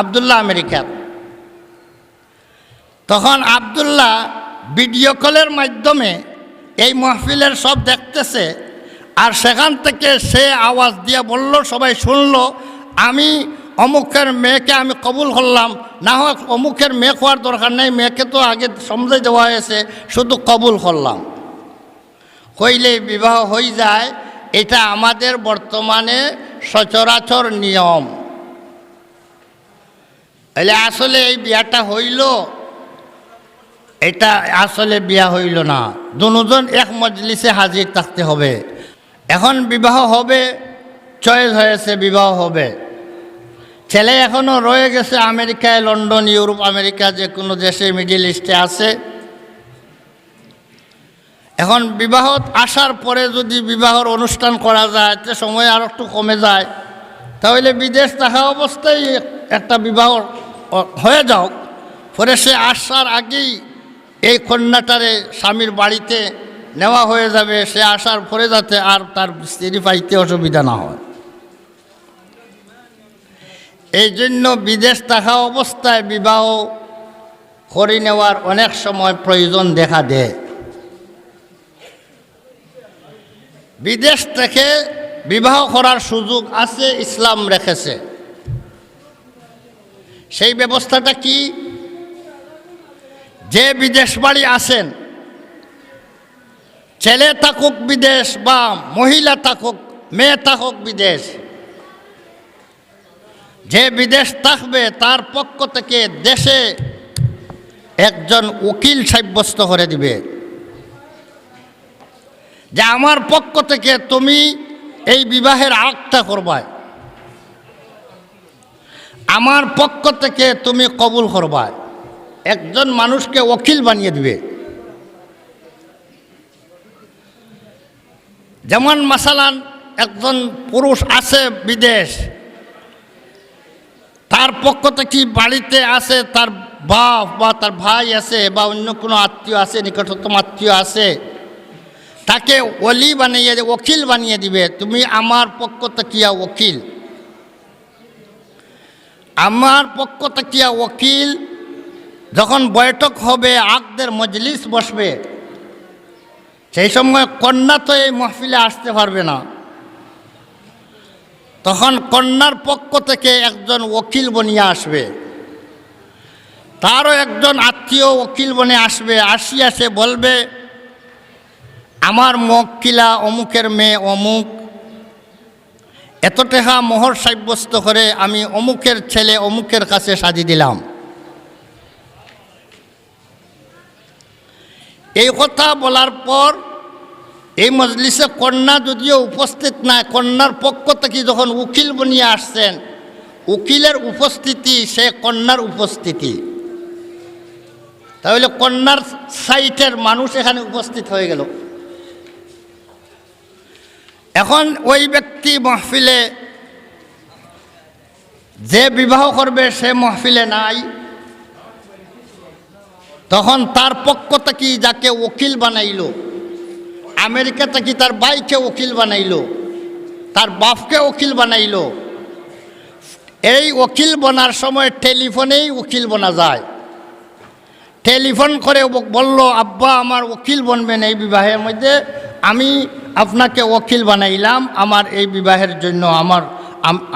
আবদুল্লাহ আমেরিকার। তখন আবদুল্লাহ ভিডিও কলের মাধ্যমে এই মাহফিলের সব দেখতেছে আর সেখান থেকে সে আওয়াজ দিয়ে বলল, সবাই শুনল, আমি অমুকের মেয়েকে আমি কবুল করলাম, না হোক অমুকের মেয়ে হওয়ার দরকার নেই, মেয়েকে তো আগে সমঝে দেওয়া হয়েছে, শুধু কবুল করলাম। হইলে বিবাহ হয়ে যায়, এটা আমাদের বর্তমানে সচরাচর নিয়ম। এলে আসলে এই বিয়াটা হইল, এটা আসলে বিয়া হইল না। দুজন এক মজলিসে হাজির থাকতে হবে। এখন বিবাহ হবে, চয়েস হয়েছে বিবাহ হবে। ছেলে এখনও রয়ে গেছে আমেরিকায়, লন্ডন, ইউরোপ, আমেরিকা, যে কোনো দেশে, মিডিল ইস্টে আছে। এখন বিবাহ আসার পরে যদি বিবাহর অনুষ্ঠান করা যায়, তে সময় আর একটু কমে যায়, তাহলে বিদেশ থাকা অবস্থায় একটা বিবাহ হয়ে যাও। পরে সে আসার আগেই এই কন্যাটারে স্বামীর বাড়িতে নেওয়া হয়ে যাবে। সে আসার পরে যাতে আর তার স্ত্রী পাইতে অসুবিধা না হয়। এই জন্য বিদেশ থাকা অবস্থায় বিবাহ করে নেওয়ার অনেক সময় প্রয়োজন দেখা দেয়। বিদেশ থেকে বিবাহ করার সুযোগ আছে, ইসলাম রেখেছে। সেই ব্যবস্থাটা কি? যে বিদেশ বাড়ি আসেন ছেলে থাকুক বিদেশ বা মহিলা থাকুক, মেয়ে থাকুক বিদেশ, যে বিদেশ থাকবে তার পক্ষ থেকে দেশে একজন উকিল সাব্যস্ত করে দিবে। যে আমার পক্ষ থেকে তুমি এই বিবাহের আগটা করবায় আমার পক্ষ থেকে তুমি কবুল করবা। একজন মানুষকে ওকিল বানিয়ে দিবে। যেমন মাসালান একজন পুরুষ আছে বিদেশ, তার পক্ষ থেকে বাড়িতে আছে তার বাপ বা তার ভাই আছে বা অন্য কোনো আত্মীয় আছে, নিকটতম আত্মীয় আছে, তাকে অলি বানিয়ে, ওকিল বানিয়ে দিবে। তুমি আমার পক্ষ থেকে ওকিল। আমার পক্ষ থেকে ওকিল, যখন বৈঠক হবে আকদের মজলিস বসবে। সেই সময় কন্যা তো এই মহফিলে আসতে পারবে না। তখন কন্যার পক্ষ থেকে একজন ওকিল বনিয়ে আসবে। তারও একজন আত্মীয় ওকিল বনে আসবে। আসিয়া সে বলবে, আমার মক্কিলা অমুকের মেয়ে অমুক এত টেহা মোহর সাব্যস্ত করে আমি অমুকের ছেলে অমুকের কাছে সাজি দিলাম। এই কথা বলার পর এই মজলিসে কন্যা যদিও উপস্থিত নাই, কন্যার পক্ষ থেকে যখন উকিল বনিয়ে আসছেন, উকিলের উপস্থিতি, সে কন্যার উপস্থিতি। তাহলে কন্যার সাইটের মানুষ এখানে উপস্থিত হয়ে গেল। এখন ওই ব্যক্তি মহফিলে যে বিবাহ করবে সে মহফিলে নাই। তখন তার পক্ষ থেকে যাকে উকিল বানাইল আমেরিকা থেকে তার বাইকে উকিল বানাইল, তার বাপকে উকিল বানাইল, এই উকিল বনার সময় টেলিফোনেই উকিল বনা যায়। টেলিফোন করে বলল, আব্বা, আমার উকিল বনবেন এই বিবাহের মধ্যে, আমি আপনাকে ওকিল বানাইলাম, আমার এই বিবাহের জন্য আমার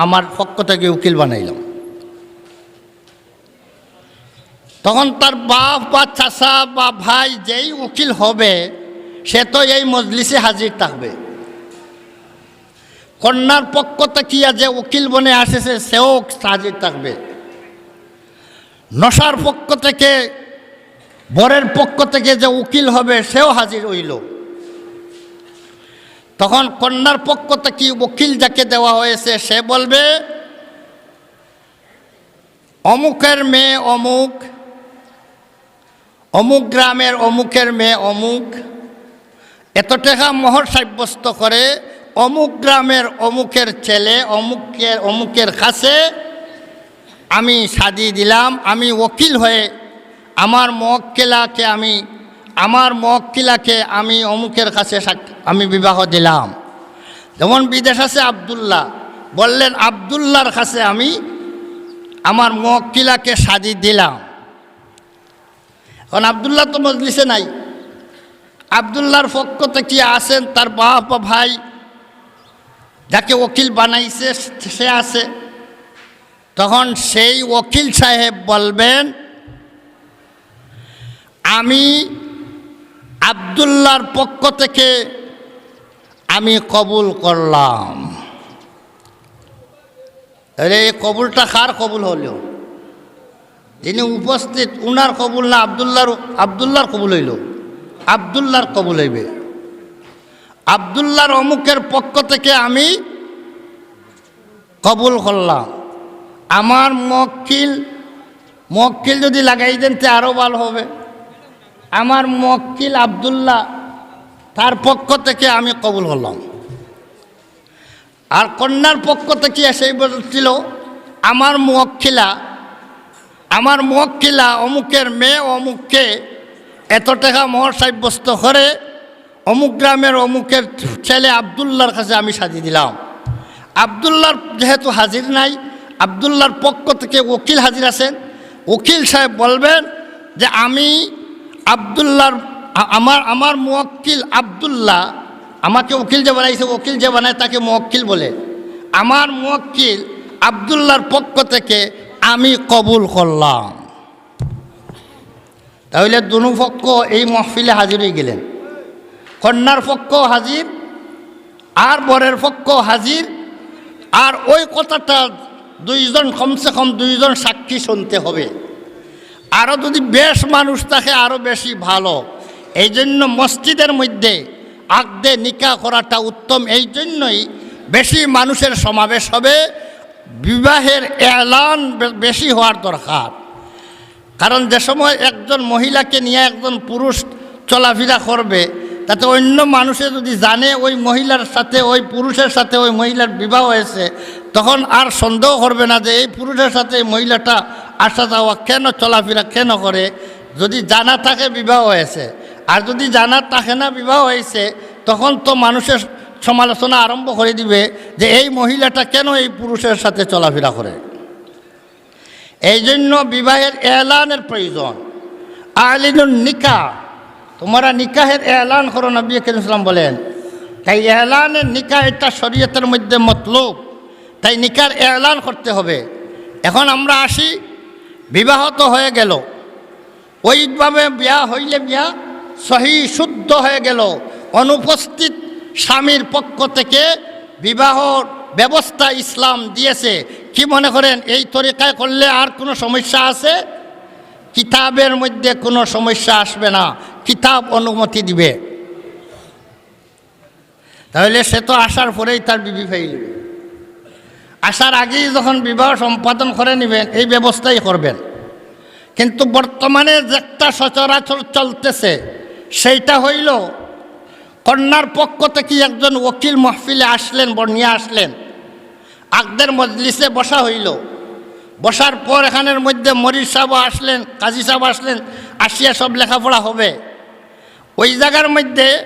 আমার পক্ষ থেকে উকিল বানাইলাম। তখন তার বাপ বা চাষা বা ভাই যেই উকিল হবে, সে তো এই মজলিসে হাজির থাকবে। কন্যার পক্ষ থেকে যে উকিল বনে আসেছে, সেও হাজির থাকবে। নশার পক্ষ থেকে, বরের পক্ষ থেকে যে উকিল হবে, সেও হাজির হইল। তখন কন্যার পক্ষ থেকে উকিল যাকে দেওয়া হয়েছে, সে বলবে, অমুকের মেয়ে অমুক অমুক গ্রামের অমুকের মেয়ে অমুক, এত টাকা মোহর সাব্যস্ত করে অমুক গ্রামের অমুকের ছেলে, অমুকের অমুকের কাছে আমি সাজিয়ে দিলাম, আমি ওকিল হয়ে আমার মক্কেলাকে আমি আমার মক্কিলাকে আমি অমুকের কাছে আমি বিবাহ দিলাম। যেমন বিদেশ আছে আবদুল্লাহ। বললেন আবদুল্লার কাছে আমি আমার মক্কিলাকে সাজি দিলাম। এখন আবদুল্লাহ তো মজলিসে নাই। আবদুল্লাহর পক্ষ থেকে আসেন তার বাপ ভাই। যাকে ওকিল বানাইছে, সে আছে। তখন সেই ওকিল সাহেব বলবেন, আমি আবদুল্লাহর পক্ষ থেকে আমি কবুল করলাম। এই কবুলটা কার কবুল হলো? যিনি উপস্থিত, উনার কবুল না আবদুল্লাহর আবদুল্লাহর কবুল হইল। আবদুল্লাহর কবুল হইবে। আবদুল্লাহর অমুকের পক্ষ থেকে আমি কবুল করলাম। আমার মক্কিল মক্কিল যদি লাগাই দেন তে আরও ভালো হবে। আমার মক্কিল আবদুল্লাহ তার পক্ষ থেকে আমি কবুল হলাম। আর কন্যার পক্ষ থেকে সেই বলছিল আমার মক্কিলা আমার মক্কিলা অমুকের মেয়ে, অমুককে এত টাকা মোহর সাব্যস্ত করে অমুক গ্রামের অমুকের ছেলে আবদুল্লার কাছে আমি সাজিয়ে দিলাম। আবদুল্লার যেহেতু হাজির নাই আবদুল্লার পক্ষ থেকে উকিল হাজির আছেন। উকিল সাহেব বলবেন যে আমি আবদুল্লার আমার আমার মুওক্কিল আবদুল্লাহ আমাকে উকিল যে বানাইছে, উকিল যে বানায় তাকে মুওক্কিল বলে। আমার মুওক্কিল আবদুল্লার পক্ষ থেকে আমি কবুল করলাম। তাহলে দুনু পক্ষ এই মহফিলে হাজির হয়ে গেলেন। কন্যার পক্ষ হাজির, আর বরের পক্ষ হাজির, আর ওই কথাটা দুইজন, কমসে কম দুইজন সাক্ষী শুনতে হবে। আরও যদি বেশ মানুষ থাকে আরও বেশি ভালো। এই জন্য মসজিদের মধ্যে আগদে নিকা করাটা উত্তম। এই জন্যই বেশি মানুষের সমাবেশ হবে। বিবাহের এলান বেশি হওয়ার দরকার। কারণ যে সময় একজন মহিলাকে নিয়ে একজন পুরুষ চলাফেরা করবে, তাতে অন্য মানুষে যদি জানে ওই মহিলার সাথে, ওই পুরুষের সাথে ওই মহিলার বিবাহ হয়েছে, তখন আর সন্দেহ করবে না যে এই পুরুষের সাথে এই মহিলাটা আসা যাওয়া কেন চলাফেরা কেন করে? যদি জানা থাকে বিবাহ হয়েছে। আর যদি জানা থাকে না বিবাহ হয়েছে, তখন তো মানুষের সমালোচনা আরম্ভ করে দিবে যে এই মহিলাটা কেন এই পুরুষের সাথে চলাফেরা করে? এই জন্য বিবাহের এলানের প্রয়োজন। আলিনুন নিকা। তোমরা নিকাহের এলান করো, নবী করিম সাল্লাম বলেন। তাই এলানের নিকা এটা শরীয়তের মধ্যে মতলব। তাই নিকার এলান করতে হবে। এখন আমরা আসি বিবাহ তো হয়ে গেল। ওইভাবে বিয়া হইলে বিয়া সহি শুদ্ধ হয়ে গেল। অনুপস্থিত স্বামীর পক্ষ থেকে বিবাহর ব্যবস্থা ইসলাম দিয়েছে। কি মনে করেন, এই তরিকায় করলে আর কোনো সমস্যা আছে? কিতাবের মধ্যে কোনো সমস্যা আসবে না। কিতাব অনুমতি দিবে। তাহলে সে তো আসার পরেই তার বিবি ফেইল। আসার আগেই যখন বিবাহ সম্পাদন করে নেবেন, এই ব্যবস্থাই করবেন। কিন্তু বর্তমানে যে একটা সচরাচর চলতেছে, সেইটা হইল, কন্যার পক্ষ থেকে একজন ওকিল মহফিলে আসলেন ব- নিয়ে আসলেন। আগদের মজলিসে বসা হইল। বসার পর এখানের মধ্যে মরির সাহেব আসলেন, কাজী সাহেব আসলেন, আসিয়া সব লেখাপড়া হবে। ওই জায়গার মধ্যে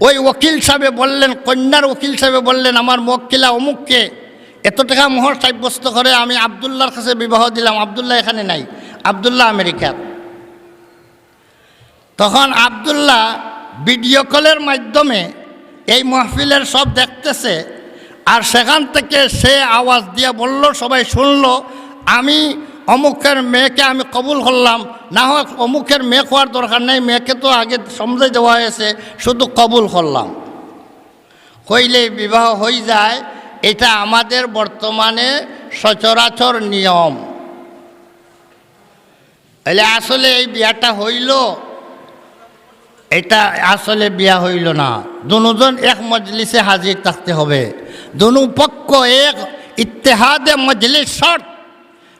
ওই ওকিল সাহেবে বললেন, কন্যার উকিল সাহেবে বললেন, আমার মক্কিলা অমুককে এত টাকা মোহর সাব্যস্ত করে আমি আবদুল্লাহর কাছে বিবাহ দিলাম। আবদুল্লাহ এখানে নাই। আবদুল্লাহ আমেরিকার। তখন আবদুল্লাহ ভিডিও কলের মাধ্যমে এই মাহফিলের সব দেখতেছে আর সেখান থেকে সে আওয়াজ দিয়ে বলল, সবাই শুনল, আমি অমুকের মেয়েকে আমি কবুল করলাম। না হোক, অমুকের মেয়ে হওয়ার দরকার নেই, মেয়েকে তো আগে সমঝে দেওয়া হয়েছে, শুধু কবুল করলাম। হইলে বিবাহ হয়ে যায় এটা আমাদের বর্তমানে সচরাচর নিয়ম। তাহলে আসলে এই বিয়াটা হইল? এটা আসলে বিয়া হইল না। দুজন এক মজলিসে হাজির থাকতে হবে। দুনু পক্ষ এক ইত্তেহাদে মজলিস শর্ট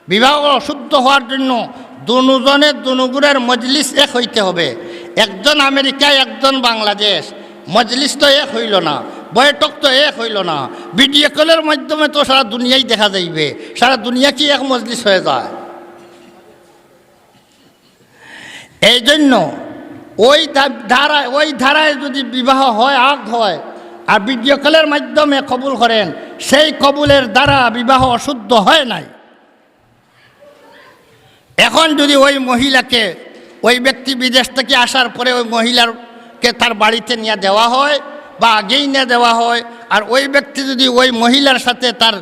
বিবাহ শুদ্ধ হওয়ার জন্য দুজনের দুনুগুরের মজলিস এক হইতে হবে। একজন আমেরিকায়, একজন বাংলাদেশ। মজলিস তো এক হইল না। বৈঠক তো এক হইল না। ভিডিও কলের মাধ্যমে তো সারা দুনিয়াই দেখা যাইবে। সারা দুনিয়া কি এক মজলিস হয়ে যায়? এই জন্য ওই ধারায় ওই ধারায় যদি বিবাহ হয়, আগ হয়, আর ভিডিও কলের মাধ্যমে কবুল করেন, সেই কবুলের দ্বারা বিবাহ অশুদ্ধ হয় নাই। এখন যদি ওই মহিলাকে, ওই ব্যক্তি বিদেশ থেকে আসার পরে ওই মহিলারকে তার বাড়িতে নিয়ে দেওয়া হয় বা আগেই নিয়ে দেওয়া হয়, আর ওই ব্যক্তি যদি ওই মহিলার সাথে তার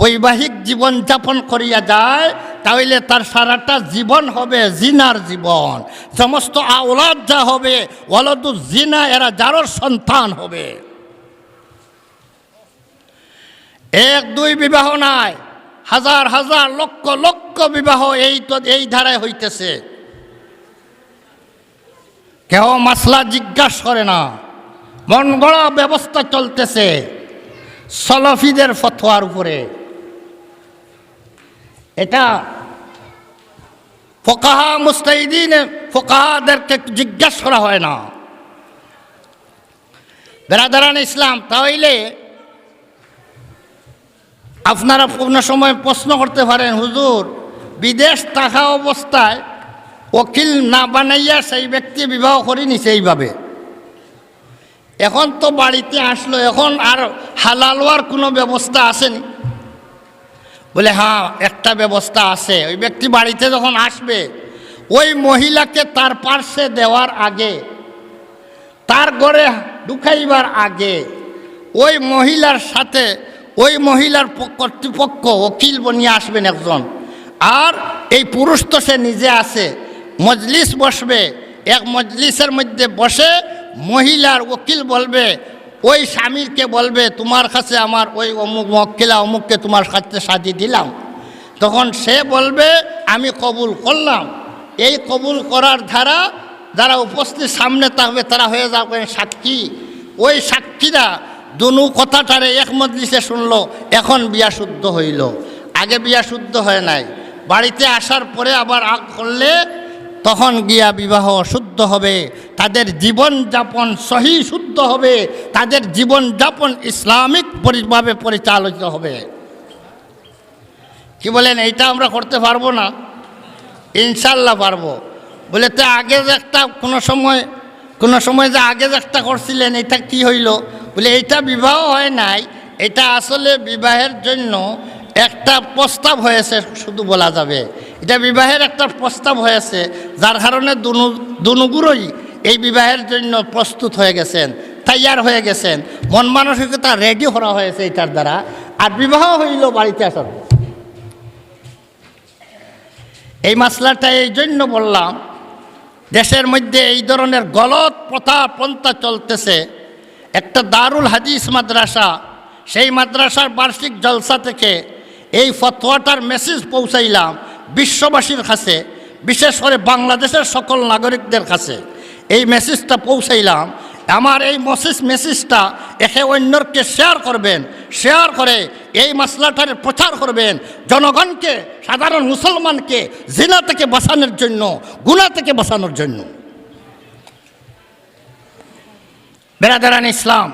বৈবাহিক জীবন যাপন করিয়া যায় তাহলে তার সারাটা জীবন হবে জিনার জীবন। সমস্ত আওলাদ যা হবে ওলদু জিনা, এরা যারোর সন্তান হবে। এক, দুই বিবাহ নাই, হাজার হাজার, লক্ষ লক্ষ বিবাহ এই তো, এই ধারায় হইতেছে। কেউ মাসলা জিজ্ঞাসা করে না। মন গড়া ব্যবস্থা চলতেছে সলফিদের ফতোয়ার উপরে। এটা ফোকাহা মুস্তাইদিন ফোকাহাদেরকে জিজ্ঞাসা করা হয় না। বেরাদারান ইসলাম তাহলে আপনারা কোনো সময় প্রশ্ন করতে পারেন, হুজুর, বিদেশ থাকা অবস্থায় ওকিল না বানাইয়া সেই ব্যক্তি বিবাহ করিনি সেইভাবে? এখন তো বাড়িতে আসলো, এখন আর হালাল হওয়ার কোনো ব্যবস্থা আসেনি। বলে হ্যাঁ একটা ব্যবস্থা আছে। ওই ব্যক্তি বাড়িতে যখন আসবে, ওই মহিলাকে তার পার্শ্বে দেওয়ার আগে, তার ঘরে ঢুকাইবার আগে, ওই মহিলার সাথে, ওই মহিলার কর্তৃপক্ষ, ওকিল বনিয়ে আসবেন একজন। আর এই পুরুষ তো সে নিজে আছে। মজলিস বসবে। এক মজলিসের মধ্যে বসে মহিলার ওকিল বলবে, ওই স্বামীকে বলবে, তোমার কাছে আমার ওই অমুক মক্কিলা, অমুককে তোমার কাছে সাজিয়ে দিলাম। তখন সে বলবে, আমি কবুল করলাম। এই কবুল করার ধারা যারা উপস্থিত সামনে থাকবে, তারা হয়ে যাবেন সাক্ষী। ওই সাক্ষীরা দুনু কথাটারে এক মজলিসে শুনলো, এখন বিয়া শুদ্ধ হইল। আগে বিয়া শুদ্ধ হয় নাই। বাড়িতে আসার পরে আবার আগ করলে তখন গিয়া বিবাহ শুদ্ধ হবে, তাদের জীবন যাপন সহি শুদ্ধ হবে, তাদের জীবন যাপন ইসলামিক পরিভাবে পরিচালিত হবে। কি বলেন, এইটা আমরা করতে পারব না? ইনশাল্লাহ পারব। বলে তো আগে যে একটা কোনো সময় কোনো সময় যে আগে যে একটা করছিলেন এটা কি হইল? বলে এইটা বিবাহ হয় নাই, এটা আসলে বিবাহের জন্য একটা প্রস্তাব হয়েছে, শুধু বলা যাবে। এটা বিবাহের একটা প্রস্তাব হয়েছে যার কারণে দুনু দুনুগুলোই এই বিবাহের জন্য প্রস্তুত হয়ে গেছেন, তৈয়ার হয়ে গেছেন। মন মানসিকতা রেডি করা হয়েছে এটার দ্বারা। আর বিবাহ হইল বাড়িতে আসার এই মাসলাটা এই জন্য বললাম, দেশের মধ্যে এই ধরনের গলত প্রথা পন্থা চলতেছে। একটা দারুল হাদিস মাদ্রাসা, সেই মাদ্রাসার বার্ষিক জলসা থেকে এই ফতোয়াটার মেসেজ পৌঁছাইলাম। বিশ্ববাসীর কাছে, বিশেষ করে বাংলাদেশের সকল নাগরিকদের কাছে এই মেসেজটা পৌঁছাইলাম। আমার এই মেসেজ মেসেজটা একে অন্যকে শেয়ার করবেন শেয়ার করে এই মশলাটার প্রচার করবেন। জনগণকে, সাধারণ মুসলমানকে, জিনা থেকে বাঁচানোর জন্য, গুণা থেকে বাঁচানোর জন্য। বেরাদারান ইসলাম।